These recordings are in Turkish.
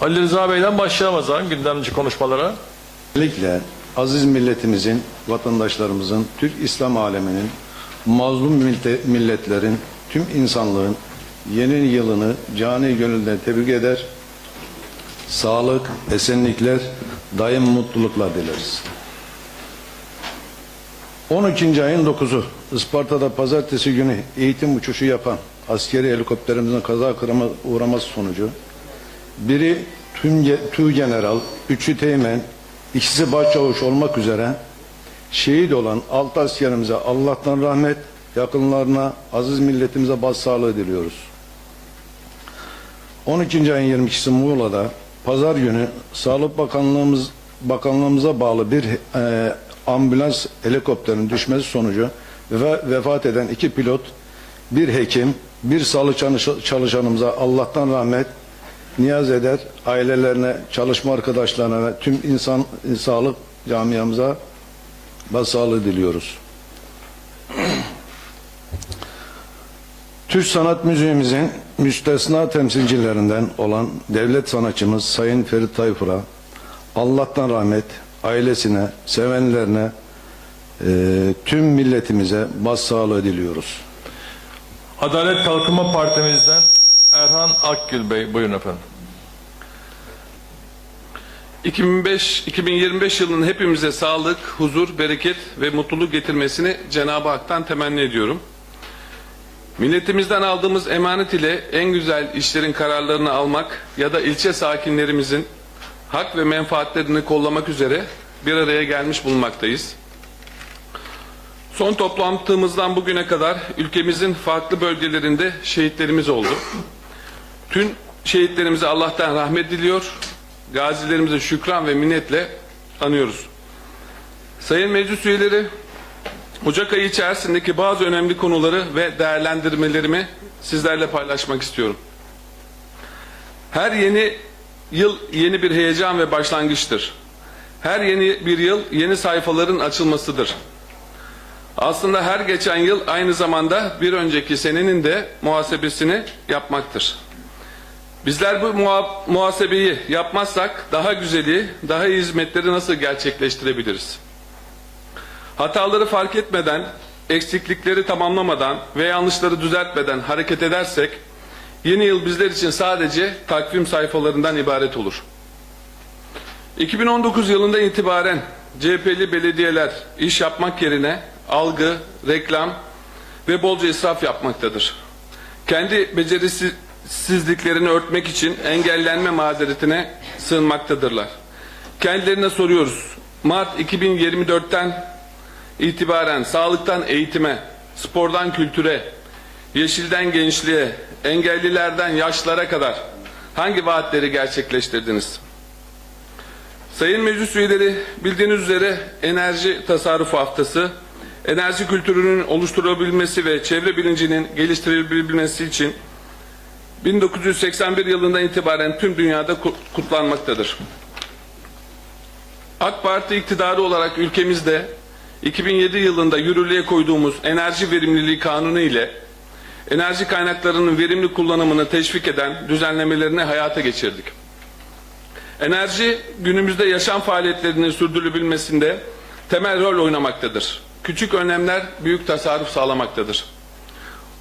Ali Rıza Bey'den başlayalım zaman gündemci konuşmalara. Özellikle aziz milletimizin, vatandaşlarımızın, Türk İslam aleminin, mazlum milletlerin, tüm insanlığın yeni yılını cani gönülden tebrik eder. Sağlık, esenlikler, daim mutluluklar dileriz. 12. ayın 9'u Isparta'da pazartesi günü eğitim uçuşu yapan askeri helikopterimizin kaza uğraması sonucu biri tüm general, üçü teğmen, ikisi başçavuş olmak üzere şehit olan altı askerimize Allah'tan rahmet, yakınlarına, aziz milletimize başsağlığı diliyoruz. 12. ayın 22'si Muğla'da pazar günü Sağlık Bakanlığımız Bakanlığımıza bağlı bir e, ambulans helikopterinin düşmesi sonucu ve vefat eden iki pilot, bir hekim, bir sağlık çalış- çalışanımıza Allah'tan rahmet, niyaz eder, ailelerine, çalışma arkadaşlarına ve tüm insan sağlık camiamıza başsağlığı diliyoruz. Türk Sanat Müziğimizin müstesna temsilcilerinden olan devlet sanatçımız Sayın Ferit Tayfur'a Allah'tan rahmet, ailesine, sevenlerine, e, tüm milletimize başsağlığı diliyoruz. Adalet Kalkınma Partimizden Erhan Akgül Bey buyurun efendim. 2005 2025 yılının hepimize sağlık, huzur, bereket ve mutluluk getirmesini Cenab-ı Hak'tan temenni ediyorum. Milletimizden aldığımız emanet ile en güzel işlerin kararlarını almak ya da ilçe sakinlerimizin hak ve menfaatlerini kollamak üzere bir araya gelmiş bulunmaktayız. Son toplantımızdan bugüne kadar ülkemizin farklı bölgelerinde şehitlerimiz oldu. Tüm şehitlerimize Allah'tan rahmet diliyor. Gazilerimize şükran ve minnetle anıyoruz. Sayın meclis üyeleri, Ocak ayı içerisindeki bazı önemli konuları ve değerlendirmelerimi sizlerle paylaşmak istiyorum. Her yeni yıl yeni bir heyecan ve başlangıçtır. Her yeni bir yıl yeni sayfaların açılmasıdır. Aslında her geçen yıl aynı zamanda bir önceki senenin de muhasebesini yapmaktır. Bizler bu muha- muhasebeyi yapmazsak daha güzeli, daha iyi hizmetleri nasıl gerçekleştirebiliriz? Hataları fark etmeden, eksiklikleri tamamlamadan ve yanlışları düzeltmeden hareket edersek yeni yıl bizler için sadece takvim sayfalarından ibaret olur. 2019 yılında itibaren CHP'li belediyeler iş yapmak yerine algı, reklam ve bolca israf yapmaktadır. Kendi becerisizliklerini örtmek için engellenme mazeretine sığınmaktadırlar. Kendilerine soruyoruz. Mart 2024'ten itibaren sağlıktan eğitime, spordan kültüre, yeşilden gençliğe, engellilerden yaşlara kadar hangi vaatleri gerçekleştirdiniz? Sayın meclis üyeleri bildiğiniz üzere enerji tasarrufu haftası enerji kültürünün oluşturulabilmesi ve çevre bilincinin geliştirilebilmesi için 1981 yılından itibaren tüm dünyada ku- kutlanmaktadır. AK Parti iktidarı olarak ülkemizde 2007 yılında yürürlüğe koyduğumuz enerji verimliliği kanunu ile enerji kaynaklarının verimli kullanımını teşvik eden düzenlemelerini hayata geçirdik. Enerji günümüzde yaşam faaliyetlerinin sürdürülebilmesinde temel rol oynamaktadır. Küçük önlemler büyük tasarruf sağlamaktadır.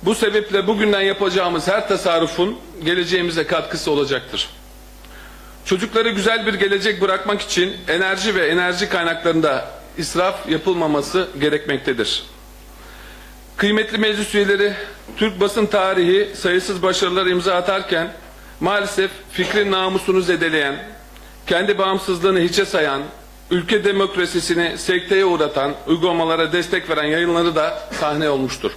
Bu sebeple bugünden yapacağımız her tasarrufun geleceğimize katkısı olacaktır. Çocukları güzel bir gelecek bırakmak için enerji ve enerji kaynaklarında israf yapılmaması gerekmektedir. Kıymetli meclis üyeleri, Türk basın tarihi sayısız başarılara imza atarken maalesef fikrin namusunu zedeleyen, kendi bağımsızlığını hiçe sayan, ülke demokrasisini sekteye uğratan, uygulamalara destek veren yayınları da sahne olmuştur.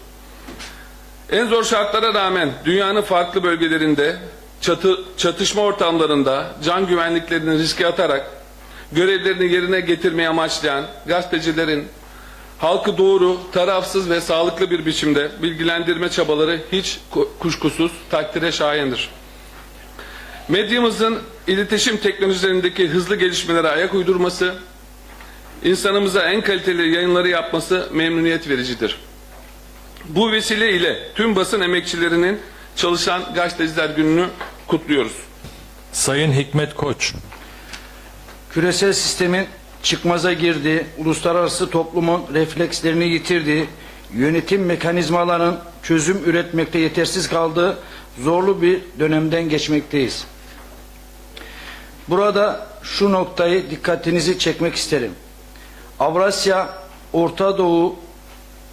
En zor şartlara rağmen dünyanın farklı bölgelerinde çatı, çatışma ortamlarında can güvenliklerini riske atarak görevlerini yerine getirmeyi amaçlayan gazetecilerin halkı doğru, tarafsız ve sağlıklı bir biçimde bilgilendirme çabaları hiç ku- kuşkusuz takdire şayandır. Medyamızın iletişim teknolojilerindeki hızlı gelişmelere ayak uydurması, insanımıza en kaliteli yayınları yapması memnuniyet vericidir. Bu vesile ile tüm basın emekçilerinin çalışan gazeteciler gününü kutluyoruz. Sayın Hikmet Koç. Küresel sistemin çıkmaza girdiği, uluslararası toplumun reflekslerini yitirdiği, yönetim mekanizmalarının çözüm üretmekte yetersiz kaldığı zorlu bir dönemden geçmekteyiz. Burada şu noktayı dikkatinizi çekmek isterim. Avrasya, Orta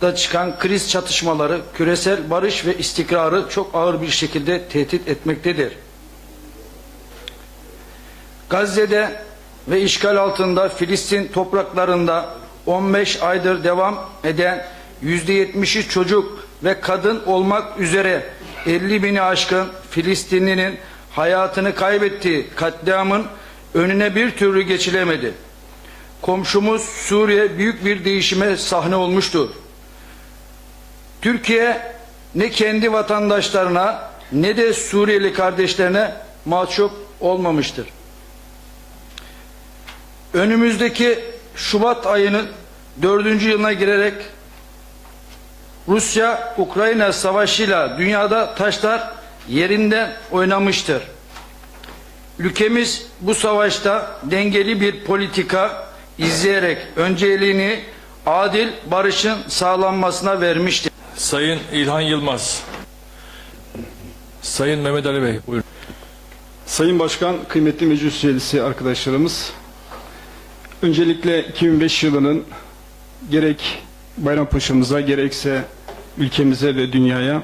Doğu'da çıkan kriz çatışmaları küresel barış ve istikrarı çok ağır bir şekilde tehdit etmektedir. Gazze'de ve işgal altında Filistin topraklarında 15 aydır devam eden %70'i çocuk ve kadın olmak üzere 50 bini aşkın Filistinlinin hayatını kaybettiği katliamın önüne bir türlü geçilemedi. Komşumuz Suriye büyük bir değişime sahne olmuştur. Türkiye ne kendi vatandaşlarına ne de Suriyeli kardeşlerine mahcup olmamıştır. Önümüzdeki Şubat ayının dördüncü yılına girerek Rusya-Ukrayna savaşıyla dünyada taşlar yerinden oynamıştır. Ülkemiz bu savaşta dengeli bir politika izleyerek önceliğini adil barışın sağlanmasına vermiştir. Sayın İlhan Yılmaz. Sayın Mehmet Ali Bey. Buyurun. Sayın Başkan, kıymetli meclis üyesi arkadaşlarımız, öncelikle 2005 yılının gerek Bayrampaşa'mıza gerekse ülkemize ve dünyaya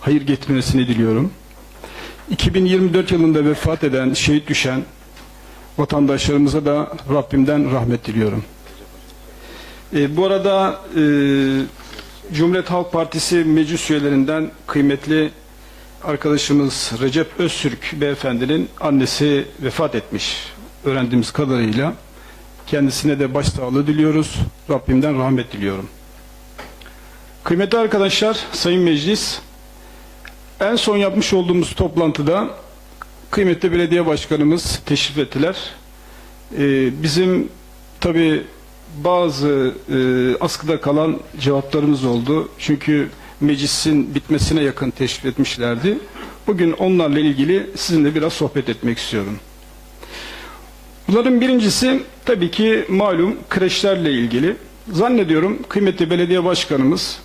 hayır getirmesini diliyorum. 2024 yılında vefat eden, şehit düşen vatandaşlarımıza da Rabbimden rahmet diliyorum. E, bu arada e, Cumhuriyet Halk Partisi meclis üyelerinden kıymetli arkadaşımız Recep Öztürk beyefendinin annesi vefat etmiş öğrendiğimiz kadarıyla. Kendisine de başsağlığı diliyoruz. Rabbimden rahmet diliyorum. Kıymetli arkadaşlar, Sayın Meclis, en son yapmış olduğumuz toplantıda kıymetli belediye başkanımız teşrif ettiler. Ee, bizim tabi bazı e, askıda kalan cevaplarımız oldu. Çünkü meclisin bitmesine yakın teşrif etmişlerdi. Bugün onlarla ilgili sizinle biraz sohbet etmek istiyorum. Bunların birincisi tabii ki malum kreşlerle ilgili. Zannediyorum kıymetli belediye başkanımız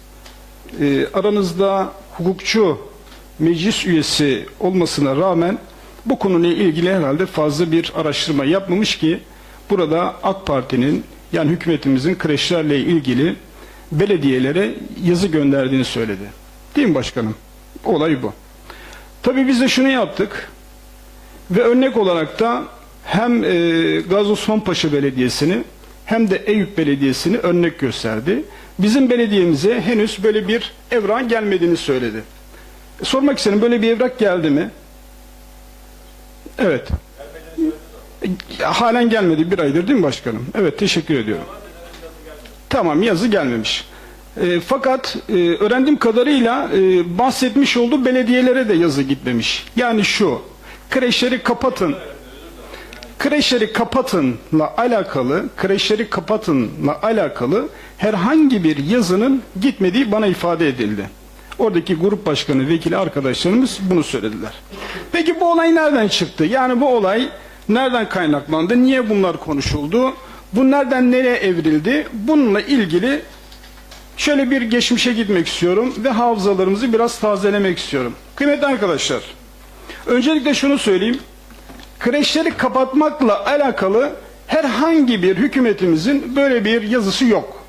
e, aranızda hukukçu meclis üyesi olmasına rağmen bu konuyla ilgili herhalde fazla bir araştırma yapmamış ki burada AK Parti'nin yani hükümetimizin kreşlerle ilgili belediyelere yazı gönderdiğini söyledi. Değil mi başkanım? Olay bu. Tabii biz de şunu yaptık ve örnek olarak da hem e, Gazi Osman Belediyesi'ni hem de Eyüp Belediyesi'ni örnek gösterdi. Bizim belediyemize henüz böyle bir evrak gelmediğini söyledi. E, sormak istedim böyle bir evrak geldi mi? Evet. Halen gelmedi bir aydır değil mi başkanım? Evet teşekkür ediyorum. Tamam yazı gelmemiş. E, fakat e, öğrendiğim kadarıyla e, bahsetmiş olduğu belediyelere de yazı gitmemiş. Yani şu, kreşleri kapatın. Kreşleri kapatınla alakalı, kreşleri kapatınla alakalı herhangi bir yazının gitmediği bana ifade edildi. Oradaki grup başkanı, vekili arkadaşlarımız bunu söylediler. Peki bu olay nereden çıktı? Yani bu olay nereden kaynaklandı? Niye bunlar konuşuldu? Bu nereden nereye evrildi? Bununla ilgili şöyle bir geçmişe gitmek istiyorum ve hafızalarımızı biraz tazelemek istiyorum. Kıymetli arkadaşlar, öncelikle şunu söyleyeyim. Kreşleri kapatmakla alakalı herhangi bir hükümetimizin böyle bir yazısı yok.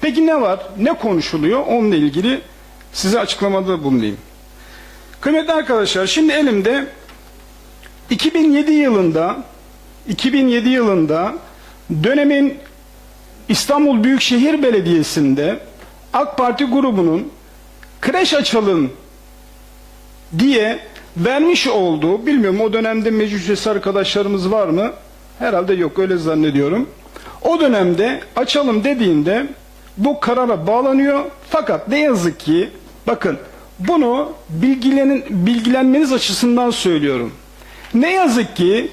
Peki ne var? Ne konuşuluyor? Onunla ilgili size açıklamada bulunayım. Kıymetli arkadaşlar, şimdi elimde 2007 yılında 2007 yılında dönemin İstanbul Büyükşehir Belediyesi'nde AK Parti grubunun kreş açalım diye vermiş olduğu, bilmiyorum o dönemde meclis arkadaşlarımız var mı? Herhalde yok öyle zannediyorum. O dönemde açalım dediğinde bu karara bağlanıyor. Fakat ne yazık ki bakın bunu bilgilenin, bilgilenmeniz açısından söylüyorum. Ne yazık ki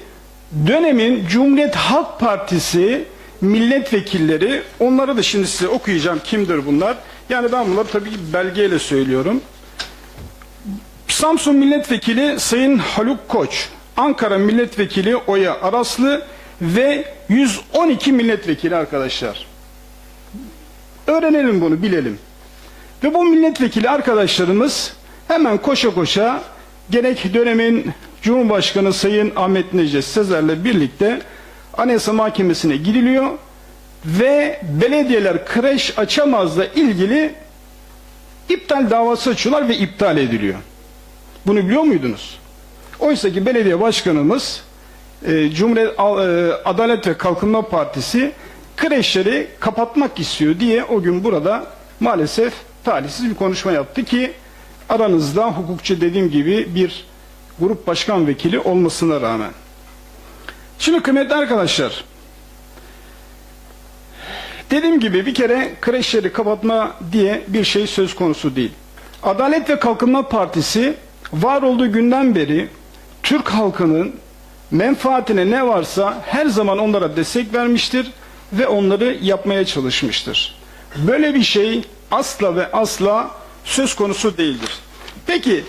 dönemin Cumhuriyet Halk Partisi milletvekilleri onları da şimdi size okuyacağım kimdir bunlar. Yani ben bunları tabii ki belgeyle söylüyorum. Samsun Milletvekili Sayın Haluk Koç, Ankara Milletvekili Oya Araslı ve 112 milletvekili arkadaşlar. Öğrenelim bunu, bilelim. Ve bu milletvekili arkadaşlarımız hemen koşa koşa gerek dönemin Cumhurbaşkanı Sayın Ahmet Necdet Sezer'le birlikte Anayasa Mahkemesi'ne gidiliyor ve belediyeler kreş açamazla ilgili iptal davası açıyorlar ve iptal ediliyor. Bunu biliyor muydunuz? Oysa ki belediye başkanımız e, Cumhuriyet e, Adalet ve Kalkınma Partisi kreşleri kapatmak istiyor diye o gün burada maalesef talihsiz bir konuşma yaptı ki aranızda hukukçu dediğim gibi bir grup başkan vekili olmasına rağmen. Şimdi kıymetli arkadaşlar Dediğim gibi bir kere kreşleri kapatma diye bir şey söz konusu değil. Adalet ve Kalkınma Partisi var olduğu günden beri Türk halkının menfaatine ne varsa her zaman onlara destek vermiştir ve onları yapmaya çalışmıştır. Böyle bir şey asla ve asla söz konusu değildir. Peki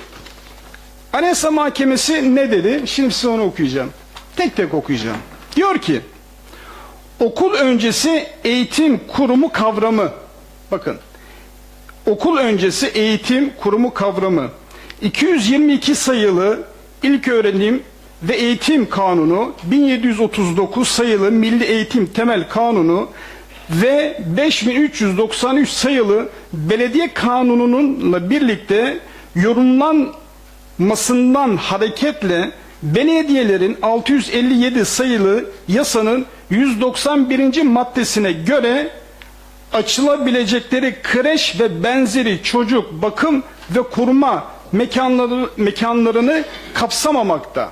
Anayasa Mahkemesi ne dedi? Şimdi size onu okuyacağım. Tek tek okuyacağım. Diyor ki okul öncesi eğitim kurumu kavramı bakın okul öncesi eğitim kurumu kavramı 222 sayılı ilk öğrenim ve eğitim kanunu 1739 sayılı milli eğitim temel kanunu ve 5393 sayılı belediye kanunununla birlikte yorumlanmasından hareketle belediyelerin 657 sayılı yasanın 191. maddesine göre açılabilecekleri kreş ve benzeri çocuk bakım ve kurma mekanları, mekanlarını kapsamamakta.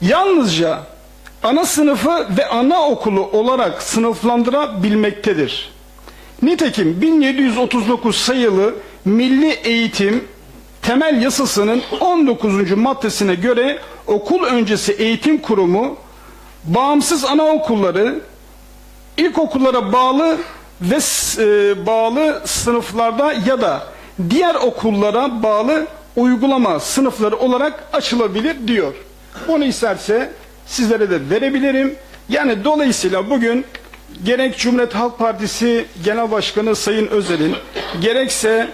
Yalnızca ana sınıfı ve anaokulu olarak sınıflandırabilmektedir. Nitekim 1739 sayılı Milli Eğitim Temel Yasası'nın 19. maddesine göre okul öncesi eğitim kurumu bağımsız anaokulları ilkokullara bağlı ve e, bağlı sınıflarda ya da diğer okullara bağlı uygulama sınıfları olarak açılabilir diyor. Onu isterse sizlere de verebilirim. Yani dolayısıyla bugün gerek Cumhuriyet Halk Partisi Genel Başkanı Sayın Özel'in gerekse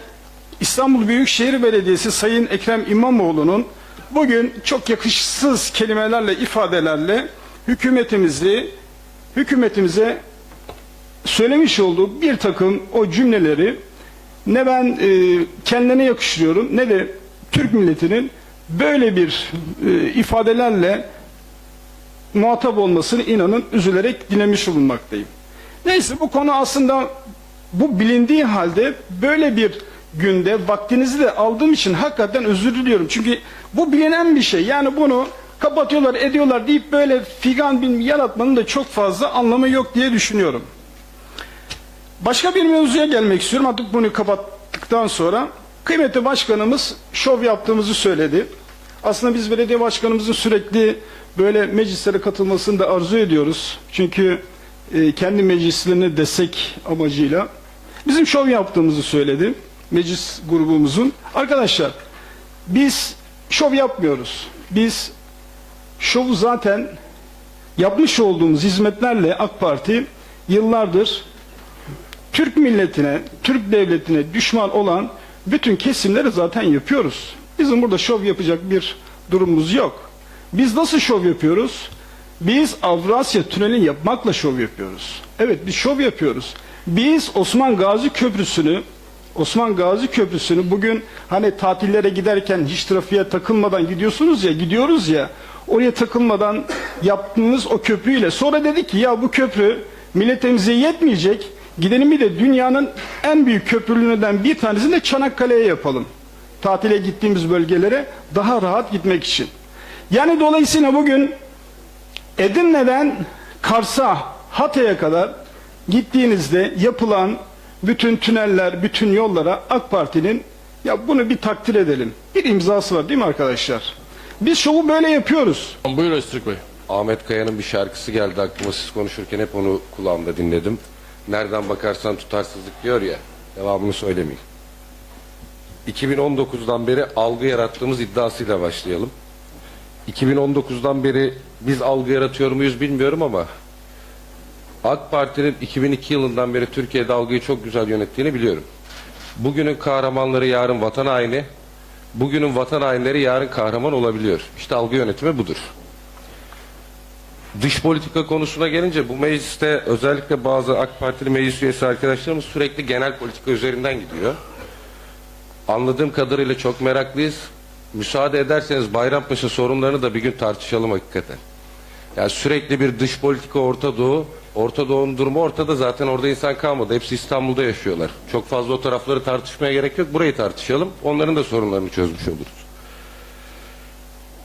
İstanbul Büyükşehir Belediyesi Sayın Ekrem İmamoğlu'nun bugün çok yakışsız kelimelerle, ifadelerle hükümetimizi, hükümetimize söylemiş olduğu bir takım o cümleleri ne ben e, kendine yakıştırıyorum ne de Türk milletinin böyle bir e, ifadelerle muhatap olmasını inanın üzülerek dinlemiş bulunmaktayım. Neyse bu konu aslında bu bilindiği halde böyle bir günde vaktinizi de aldığım için hakikaten özür diliyorum. Çünkü bu bilinen bir şey. Yani bunu kapatıyorlar ediyorlar deyip böyle figan bir yaratmanın da çok fazla anlamı yok diye düşünüyorum. Başka bir mevzuya gelmek istiyorum. Artık bunu kapattıktan sonra kıymetli başkanımız şov yaptığımızı söyledi. Aslında biz belediye başkanımızın sürekli böyle meclislere katılmasını da arzu ediyoruz. Çünkü e, kendi meclislerine destek amacıyla bizim şov yaptığımızı söyledi. Meclis grubumuzun. Arkadaşlar biz şov yapmıyoruz. Biz şovu zaten yapmış olduğumuz hizmetlerle AK Parti yıllardır Türk milletine, Türk devletine düşman olan bütün kesimleri zaten yapıyoruz. Bizim burada şov yapacak bir durumumuz yok. Biz nasıl şov yapıyoruz? Biz Avrasya Tüneli yapmakla şov yapıyoruz. Evet biz şov yapıyoruz. Biz Osman Gazi Köprüsü'nü Osman Gazi Köprüsü'nü bugün hani tatillere giderken hiç trafiğe takılmadan gidiyorsunuz ya gidiyoruz ya oraya takılmadan yaptığımız o köprüyle sonra dedik ki ya bu köprü milletimize yetmeyecek gidelim bir de dünyanın en büyük köprülerinden bir tanesini de Çanakkale'ye yapalım. Tatile gittiğimiz bölgelere daha rahat gitmek için. Yani dolayısıyla bugün Edirne'den Kars'a, Hatay'a kadar gittiğinizde yapılan bütün tüneller, bütün yollara AK Parti'nin ya bunu bir takdir edelim. Bir imzası var değil mi arkadaşlar? Biz şovu böyle yapıyoruz. Buyur Öztürk Bey. Ahmet Kaya'nın bir şarkısı geldi aklıma siz konuşurken hep onu kulağımda dinledim. Nereden bakarsan tutarsızlık diyor ya. Devamını söylemeyeyim. 2019'dan beri algı yarattığımız iddiasıyla başlayalım. 2019'dan beri biz algı yaratıyor muyuz bilmiyorum ama AK Parti'nin 2002 yılından beri Türkiye'de algıyı çok güzel yönettiğini biliyorum. Bugünün kahramanları yarın vatan haini, bugünün vatan hainleri yarın kahraman olabiliyor. İşte algı yönetimi budur. Dış politika konusuna gelince bu mecliste özellikle bazı AK Partili meclis üyesi arkadaşlarımız sürekli genel politika üzerinden gidiyor. Anladığım kadarıyla çok meraklıyız. Müsaade ederseniz Bayrampaşa sorunlarını da bir gün tartışalım hakikaten. Yani sürekli bir dış politika Orta Doğu. Orta Doğu'nun durumu ortada zaten orada insan kalmadı. Hepsi İstanbul'da yaşıyorlar. Çok fazla o tarafları tartışmaya gerek yok. Burayı tartışalım. Onların da sorunlarını çözmüş oluruz.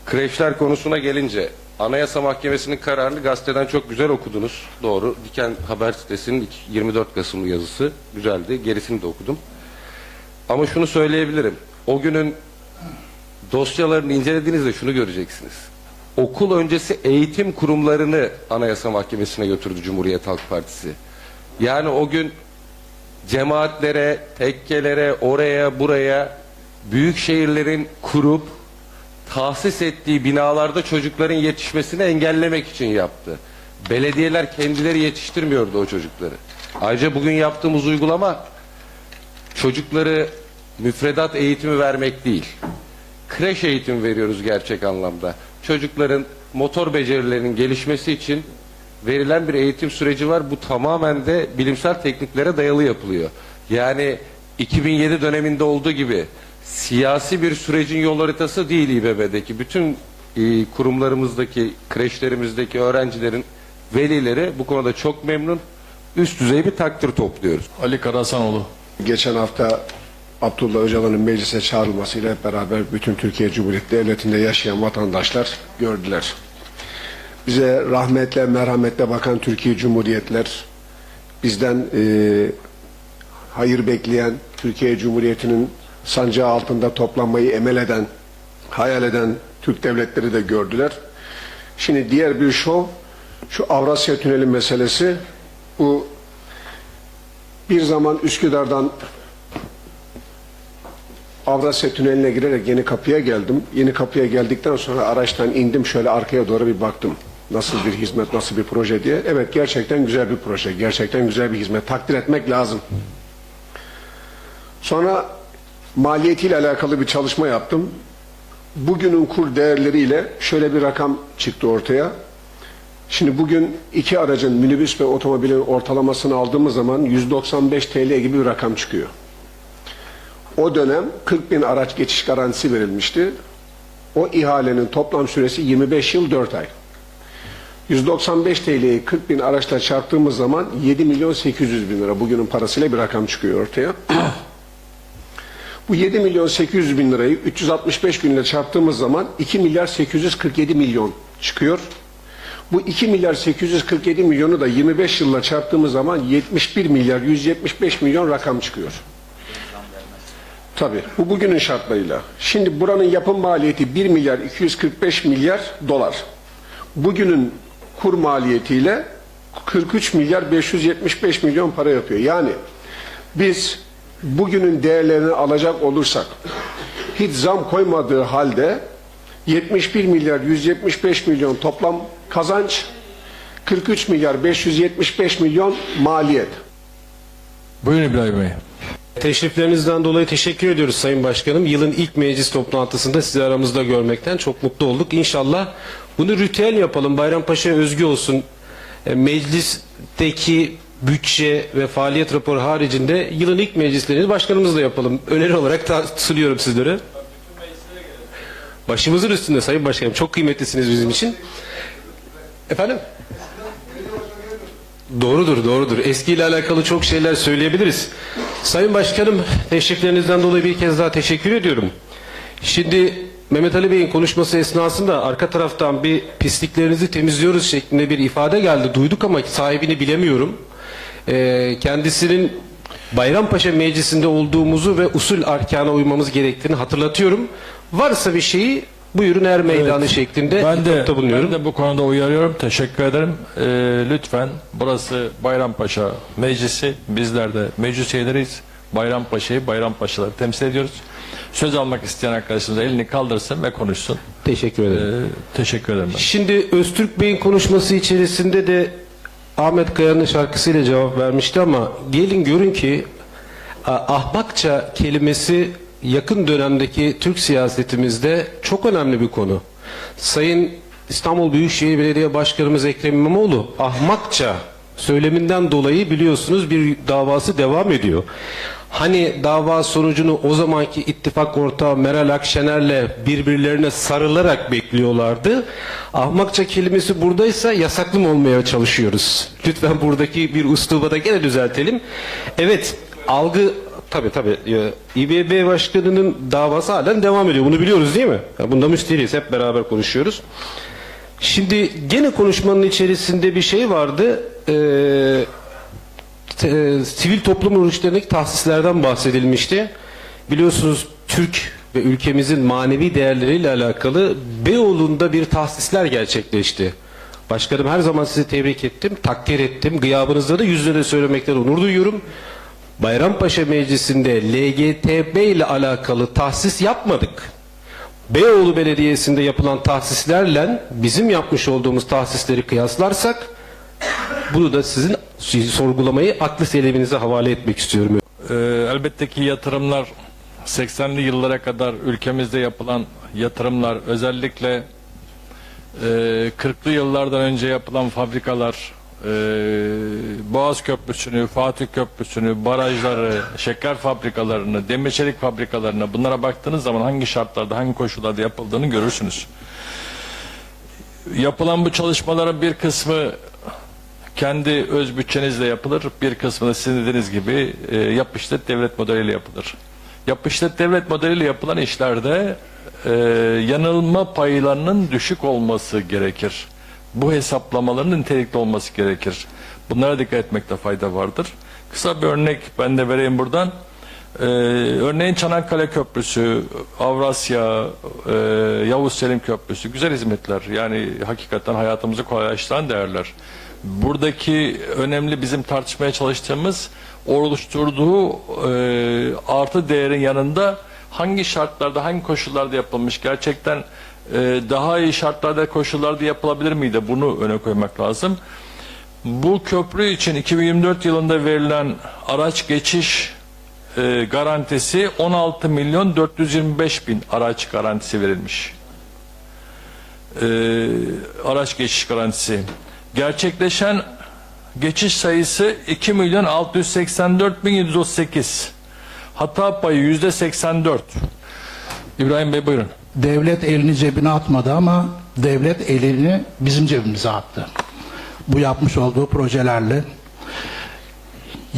Kreşler konusuna gelince Anayasa Mahkemesi'nin kararını gazeteden çok güzel okudunuz. Doğru. Diken Haber sitesinin 24 Kasımlı yazısı güzeldi. Gerisini de okudum. Ama şunu söyleyebilirim. O günün dosyalarını incelediğinizde şunu göreceksiniz. Okul öncesi eğitim kurumlarını Anayasa Mahkemesi'ne götürdü Cumhuriyet Halk Partisi. Yani o gün cemaatlere, tekkelere, oraya, buraya büyük şehirlerin kurup tahsis ettiği binalarda çocukların yetişmesini engellemek için yaptı. Belediyeler kendileri yetiştirmiyordu o çocukları. Ayrıca bugün yaptığımız uygulama çocukları müfredat eğitimi vermek değil. Kreş eğitimi veriyoruz gerçek anlamda. Çocukların motor becerilerinin gelişmesi için verilen bir eğitim süreci var. Bu tamamen de bilimsel tekniklere dayalı yapılıyor. Yani 2007 döneminde olduğu gibi siyasi bir sürecin yol haritası değil İBB'deki. Bütün e, kurumlarımızdaki, kreşlerimizdeki öğrencilerin velileri bu konuda çok memnun. Üst düzey bir takdir topluyoruz. Ali Karasanoğlu. Geçen hafta Abdullah Öcalan'ın meclise çağrılmasıyla hep beraber bütün Türkiye Cumhuriyeti Devleti'nde yaşayan vatandaşlar gördüler. Bize rahmetle, merhametle bakan Türkiye Cumhuriyetler, bizden e, hayır bekleyen, Türkiye Cumhuriyeti'nin sancağı altında toplanmayı emel eden, hayal eden Türk devletleri de gördüler. Şimdi diğer bir şov, şu Avrasya Tüneli meselesi, bu bir zaman Üsküdar'dan Avrasya Tüneli'ne girerek Yeni Kapı'ya geldim. Yeni Kapı'ya geldikten sonra araçtan indim şöyle arkaya doğru bir baktım. Nasıl bir hizmet, nasıl bir proje diye. Evet gerçekten güzel bir proje, gerçekten güzel bir hizmet. Takdir etmek lazım. Sonra maliyetiyle alakalı bir çalışma yaptım. Bugünün kur değerleriyle şöyle bir rakam çıktı ortaya. Şimdi bugün iki aracın minibüs ve otomobilin ortalamasını aldığımız zaman 195 TL gibi bir rakam çıkıyor. O dönem 40 bin araç geçiş garantisi verilmişti. O ihalenin toplam süresi 25 yıl 4 ay. 195 TL'yi 40 bin araçla çarptığımız zaman 7 milyon 800 bin lira bugünün parasıyla bir rakam çıkıyor ortaya. Bu 7 milyon 800 bin lirayı 365 günle çarptığımız zaman 2 milyar 847 milyon çıkıyor. Bu 2 milyar 847 milyonu da 25 yılla çarptığımız zaman 71 milyar 175 milyon rakam çıkıyor. Tabii. Bu bugünün şartlarıyla. Şimdi buranın yapım maliyeti 1 milyar 245 milyar dolar. Bugünün kur maliyetiyle 43 milyar 575 milyon para yapıyor. Yani biz bugünün değerlerini alacak olursak hiç zam koymadığı halde 71 milyar 175 milyon toplam kazanç 43 milyar 575 milyon maliyet. Buyurun İbrahim Bey. Teşriflerinizden dolayı teşekkür ediyoruz Sayın Başkanım. Yılın ilk meclis toplantısında sizi aramızda görmekten çok mutlu olduk. İnşallah bunu ritüel yapalım. Bayrampaşa'ya özgü olsun. E, Meclisteki bütçe ve faaliyet raporu haricinde yılın ilk meclislerini başkanımızla yapalım. Öneri olarak da sunuyorum sizlere. Başımızın üstünde Sayın Başkanım. Çok kıymetlisiniz bizim için. Efendim? Doğrudur, doğrudur. Eskiyle alakalı çok şeyler söyleyebiliriz. Sayın Başkanım, teşriflerinizden dolayı bir kez daha teşekkür ediyorum. Şimdi Mehmet Ali Bey'in konuşması esnasında arka taraftan bir pisliklerinizi temizliyoruz şeklinde bir ifade geldi. Duyduk ama sahibini bilemiyorum. Ee, kendisinin Bayrampaşa Meclisi'nde olduğumuzu ve usul arkana uymamız gerektiğini hatırlatıyorum. Varsa bir şeyi buyurun er meydanı şeklinde Ben de, bulunuyorum. ben de bu konuda uyarıyorum. Teşekkür ederim. Ee, lütfen burası Bayrampaşa Meclisi. Bizler de meclis üyeleriyiz. Bayrampaşa'yı, Bayrampaşaları temsil ediyoruz. Söz almak isteyen arkadaşımız elini kaldırsın ve konuşsun. Teşekkür ederim. Ee, teşekkür ederim ben. Şimdi Öztürk Bey'in konuşması içerisinde de Ahmet Kaya'nın şarkısıyla cevap vermişti ama gelin görün ki a- ahmakça kelimesi yakın dönemdeki Türk siyasetimizde çok önemli bir konu. Sayın İstanbul Büyükşehir Belediye Başkanımız Ekrem İmamoğlu ahmakça söyleminden dolayı biliyorsunuz bir davası devam ediyor. Hani dava sonucunu o zamanki ittifak ortağı Meral Akşener'le birbirlerine sarılarak bekliyorlardı. Ahmakça kelimesi buradaysa yasaklı mı olmaya çalışıyoruz? Lütfen buradaki bir usluba da gene düzeltelim. Evet algı tabi tabi İBB Başkanı'nın davası halen devam ediyor. Bunu biliyoruz değil mi? Bunda müstehiliyiz. Hep beraber konuşuyoruz. Şimdi gene konuşmanın içerisinde bir şey vardı. Ee, e, sivil toplum örgütlerindeki tahsislerden bahsedilmişti. Biliyorsunuz Türk ve ülkemizin manevi değerleriyle alakalı Beyoğlu'nda bir tahsisler gerçekleşti. Başkanım her zaman sizi tebrik ettim, takdir ettim. Gıyabınızda da yüzüne de söylemekten onur duyuyorum. Bayrampaşa Meclisi'nde LGTB ile alakalı tahsis yapmadık. Beyoğlu Belediyesi'nde yapılan tahsislerle bizim yapmış olduğumuz tahsisleri kıyaslarsak bunu da sizin sorgulamayı aklı seliminize havale etmek istiyorum. Ee, elbette ki yatırımlar 80'li yıllara kadar ülkemizde yapılan yatırımlar özellikle e, 40'lı yıllardan önce yapılan fabrikalar e, Boğaz Köprüsü'nü, Fatih Köprüsü'nü, barajları, şeker fabrikalarını, demir çelik fabrikalarını bunlara baktığınız zaman hangi şartlarda, hangi koşullarda yapıldığını görürsünüz. Yapılan bu çalışmaların bir kısmı kendi öz bütçenizle yapılır. Bir kısmı da sizin dediğiniz gibi e, yap devlet modeliyle yapılır. Yap devlet modeliyle yapılan işlerde e, yanılma paylarının düşük olması gerekir. Bu hesaplamaların nitelikli olması gerekir. Bunlara dikkat etmekte fayda vardır. Kısa bir örnek ben de vereyim buradan. Ee, örneğin Çanakkale Köprüsü, Avrasya, e, Yavuz Selim Köprüsü güzel hizmetler. Yani hakikaten hayatımızı kolaylaştıran değerler. Buradaki önemli bizim tartışmaya çalıştığımız oluşturduğu e, artı değerin yanında hangi şartlarda, hangi koşullarda yapılmış gerçekten daha iyi şartlarda, koşullarda yapılabilir miydi? Bunu öne koymak lazım. Bu köprü için 2024 yılında verilen araç geçiş e, garantisi 16 milyon 425 bin araç garantisi verilmiş. E, araç geçiş garantisi. Gerçekleşen geçiş sayısı 2 milyon 684 bin 738. Hata payı yüzde 84. İbrahim Bey buyurun. Devlet elini cebine atmadı ama devlet elini bizim cebimize attı. Bu yapmış olduğu projelerle.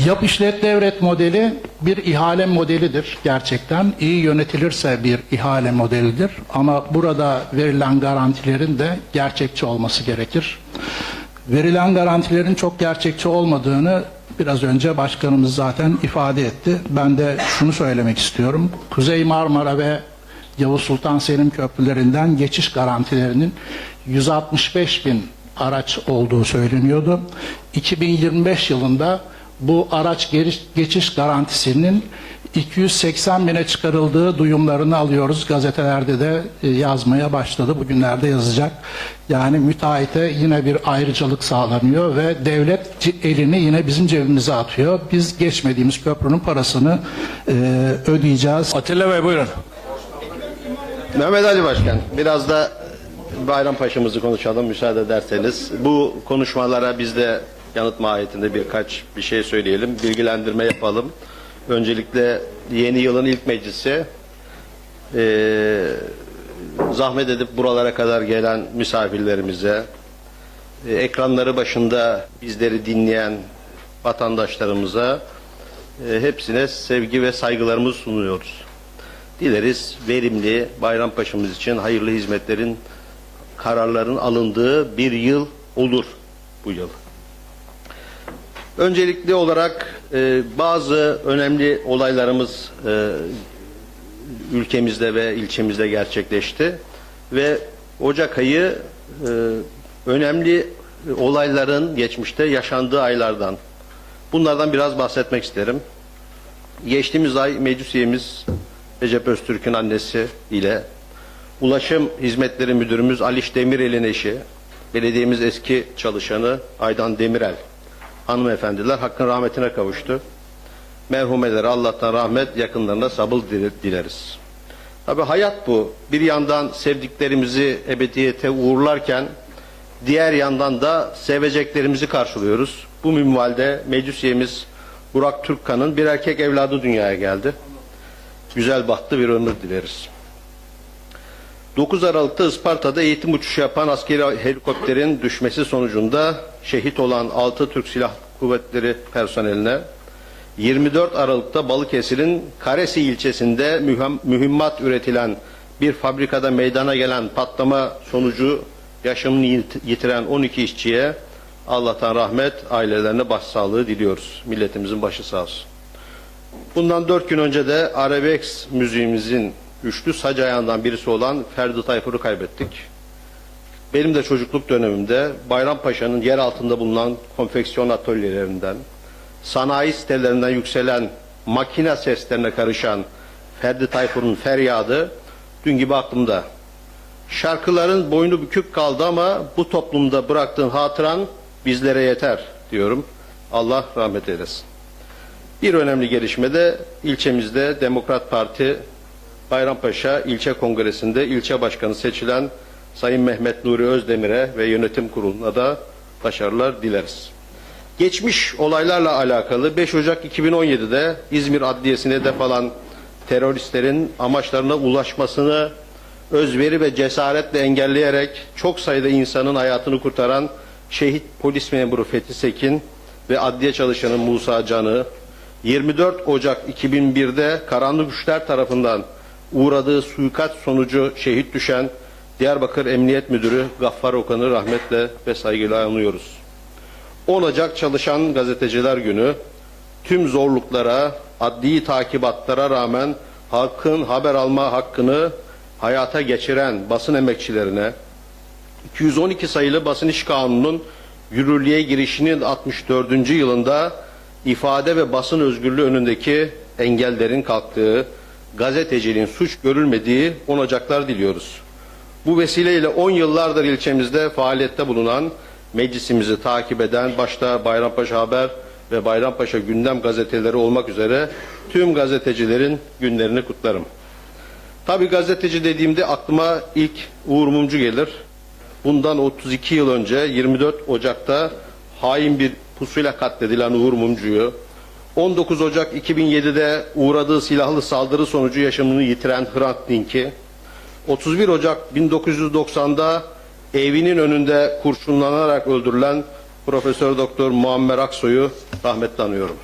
Yap işlet devret modeli bir ihale modelidir gerçekten. iyi yönetilirse bir ihale modelidir. Ama burada verilen garantilerin de gerçekçi olması gerekir. Verilen garantilerin çok gerçekçi olmadığını biraz önce başkanımız zaten ifade etti. Ben de şunu söylemek istiyorum. Kuzey Marmara ve Yavuz Sultan Selim köprülerinden geçiş garantilerinin 165 bin araç olduğu söyleniyordu. 2025 yılında bu araç geçiş garantisinin 280 bine çıkarıldığı duyumlarını alıyoruz. Gazetelerde de e, yazmaya başladı. Bugünlerde yazacak. Yani müteahhite yine bir ayrıcalık sağlanıyor ve devlet elini yine bizim cebimize atıyor. Biz geçmediğimiz köprünün parasını e, ödeyeceğiz. Atilla Bey buyurun. Mehmet Ali Başkan, biraz da Bayrampaşa'mızı konuşalım müsaade ederseniz. Bu konuşmalara biz de yanıt mahiyetinde birkaç bir şey söyleyelim, bilgilendirme yapalım. Öncelikle yeni yılın ilk meclisi eee, zahmet edip buralara kadar gelen misafirlerimize, e, ekranları başında bizleri dinleyen vatandaşlarımıza e, hepsine sevgi ve saygılarımızı sunuyoruz. Dileriz verimli Bayrampaşa'mız için hayırlı hizmetlerin kararların alındığı bir yıl olur bu yıl. Öncelikli olarak e, bazı önemli olaylarımız e, ülkemizde ve ilçemizde gerçekleşti ve Ocak ayı e, önemli olayların geçmişte yaşandığı aylardan. Bunlardan biraz bahsetmek isterim. Geçtiğimiz ay meclis üyemiz Recep Öztürk'ün annesi ile Ulaşım Hizmetleri Müdürümüz Aliş Demirel'in eşi, belediyemiz eski çalışanı Aydan Demirel hanımefendiler hakkın rahmetine kavuştu. Merhumelere Allah'tan rahmet, yakınlarına sabır dile- dileriz. Tabi hayat bu. Bir yandan sevdiklerimizi ebediyete uğurlarken diğer yandan da seveceklerimizi karşılıyoruz. Bu minvalde meclis üyemiz Burak Türkkan'ın bir erkek evladı dünyaya geldi. Güzel bahtlı bir ömür dileriz. 9 Aralık'ta Isparta'da eğitim uçuşu yapan askeri helikopterin düşmesi sonucunda şehit olan 6 Türk Silah Kuvvetleri personeline 24 Aralık'ta Balıkesir'in Karesi ilçesinde mühim- mühimmat üretilen bir fabrikada meydana gelen patlama sonucu yaşamını yit- yitiren 12 işçiye Allah'tan rahmet, ailelerine başsağlığı diliyoruz. Milletimizin başı sağ olsun. Bundan dört gün önce de Arabex müziğimizin üçlü sac ayağından birisi olan Ferdi Tayfur'u kaybettik. Benim de çocukluk dönemimde Bayrampaşa'nın yer altında bulunan konfeksiyon atölyelerinden, sanayi sitelerinden yükselen makine seslerine karışan Ferdi Tayfur'un feryadı dün gibi aklımda. Şarkıların boynu bükük kaldı ama bu toplumda bıraktığın hatıran bizlere yeter diyorum. Allah rahmet eylesin. Bir önemli gelişme de ilçemizde Demokrat Parti Bayrampaşa İlçe Kongresi'nde ilçe başkanı seçilen Sayın Mehmet Nuri Özdemir'e ve yönetim kuruluna da başarılar dileriz. Geçmiş olaylarla alakalı 5 Ocak 2017'de İzmir Adliyesi'ne hedef alan teröristlerin amaçlarına ulaşmasını özveri ve cesaretle engelleyerek çok sayıda insanın hayatını kurtaran şehit polis memuru Fethi Sekin ve adliye çalışanı Musa Can'ı 24 Ocak 2001'de karanlık güçler tarafından uğradığı suikast sonucu şehit düşen Diyarbakır Emniyet Müdürü Gaffar Okan'ı rahmetle ve saygıyla anıyoruz. 10 Ocak Çalışan Gazeteciler Günü tüm zorluklara, adli takibatlara rağmen halkın haber alma hakkını hayata geçiren basın emekçilerine 212 sayılı basın iş kanununun yürürlüğe girişinin 64. yılında ifade ve basın özgürlüğü önündeki engellerin kalktığı, gazeteciliğin suç görülmediği 10 Ocaklar diliyoruz. Bu vesileyle 10 yıllardır ilçemizde faaliyette bulunan, meclisimizi takip eden, başta Bayrampaşa Haber ve Bayrampaşa Gündem gazeteleri olmak üzere tüm gazetecilerin günlerini kutlarım. Tabi gazeteci dediğimde aklıma ilk Uğur Mumcu gelir. Bundan 32 yıl önce 24 Ocak'ta hain bir pusuyla katledilen Uğur Mumcu'yu 19 Ocak 2007'de uğradığı silahlı saldırı sonucu yaşamını yitiren Hrant Dink'i 31 Ocak 1990'da evinin önünde kurşunlanarak öldürülen Profesör Doktor Muammer Aksoy'u rahmetle anıyorum.